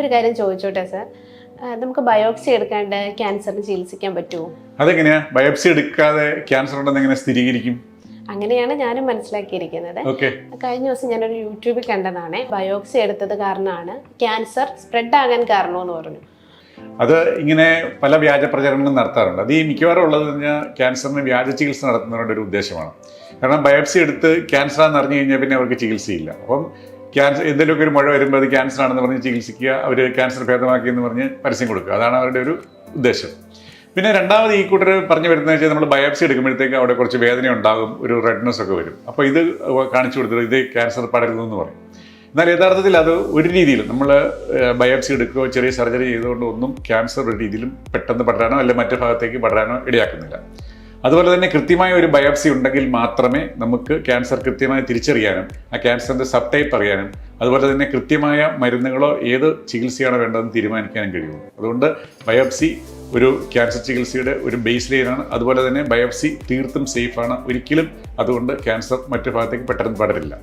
ഒരു കാര്യം ചോദിച്ചോട്ടെ സർ നമുക്ക് ബയോപ്സി എടുക്കാണ്ട് ക്യാൻസറിന് ചികിത്സിക്കാൻ പറ്റുമോ അതെങ്ങനെയാ? ബയോപ്സി എടുക്കാതെ ക്യാൻസർ ഉണ്ടെന്ന് എങ്ങനെ സ്ഥിരീകരിക്കും? അങ്ങനെയാണ് ഞാനും മനസ്സിലാക്കിയിരിക്കുന്നത്. കഴിഞ്ഞ ദിവസം ഞാനൊരു യൂട്യൂബിൽ കണ്ടതാണ് ബയോപ്സി എടുത്തത് കാരണമാണ് ക്യാൻസർ സ്പ്രെഡ് ആകാൻ കാരണമെന്ന് പറഞ്ഞു. അത് ഇങ്ങനെ പല വ്യാജ പ്രചരണങ്ങളും നടത്താറുണ്ട്. അത് ഈ മിക്കവാറും ഉള്ളത് കഴിഞ്ഞാൽ ക്യാൻസറിന് വ്യാജ ചികിത്സ നടത്തുന്നവരുടെ ഒരു ഉദ്ദേശമാണ്. കാരണം ബയോപ്സി എടുത്ത് ക്യാൻസർ ആണെന്ന് അറിഞ്ഞു കഴിഞ്ഞാൽ പിന്നെ അവർക്ക് ചികിത്സയില്ല. അപ്പം ക്യാൻസർ എന്തെങ്കിലുമൊക്കെ ഒരു മഴ വരുമ്പോൾ അത് ക്യാൻസർ ആണെന്ന് പറഞ്ഞ് ചികിത്സിക്കുക അവർ ക്യാൻസർ ഭേദമാക്കി എന്ന് പറഞ്ഞ് പരസ്യം കൊടുക്കുക. അതാണ് അവരുടെ ഒരു ഉദ്ദേശം. പിന്നെ രണ്ടാമത് ഈ കൂട്ടർ പറഞ്ഞു വരുന്നത് വെച്ചാൽ നമ്മൾ ബയോപ്സി എടുക്കുമ്പോഴത്തേക്ക് അവിടെ കുറച്ച് വേദന ഉണ്ടാകും ഒരു റെഡ്നെസ് ഒക്കെ വരും. അപ്പോൾ ഇത് കാണിച്ചു കൊടുത്തത് ഇത് ക്യാൻസർ പടരുന്നു പറയും. എന്നാൽ യഥാർത്ഥത്തിൽ അത് ഒരു രീതിയിലും നമ്മൾ ബയോപ്സി എടുക്കുകയോ ചെറിയ സർജറി ചെയ്തുകൊണ്ട് ഒന്നും ക്യാൻസർ ഒരു രീതിയിലും പെട്ടെന്ന് പടരാനോ അല്ലെങ്കിൽ മറ്റു ഭാഗത്തേക്ക് പടരാനോ ഇടയാക്കുന്നില്ല. അതുപോലെ തന്നെ കൃത്യമായ ഒരു ബയോപ്സി ഉണ്ടെങ്കിൽ മാത്രമേ നമുക്ക് ക്യാൻസർ കൃത്യമായി തിരിച്ചറിയാനും ആ ക്യാൻസറിന്റെ സബ് ടൈപ്പ് അറിയാനും അതുപോലെ തന്നെ കൃത്യമായ മരുന്നുകളോ ഏത് ചികിത്സയാണ് വേണ്ടതെന്ന് തീരുമാനിക്കാനും കഴിയുള്ളൂ അതുകൊണ്ട് ബയോപ്സി ഒരു ക്യാൻസർ ചികിത്സയുടെ ഒരു ബേസ് ലൈനാണ് അതുപോലെ തന്നെ ബയോപ്സി തീർത്തും സേഫാണ് ഒരിക്കലും അതുകൊണ്ട് ക്യാൻസർ മറ്റു ഭാഗത്തേക്ക് പെട്ടെന്ന് പടരില്ല.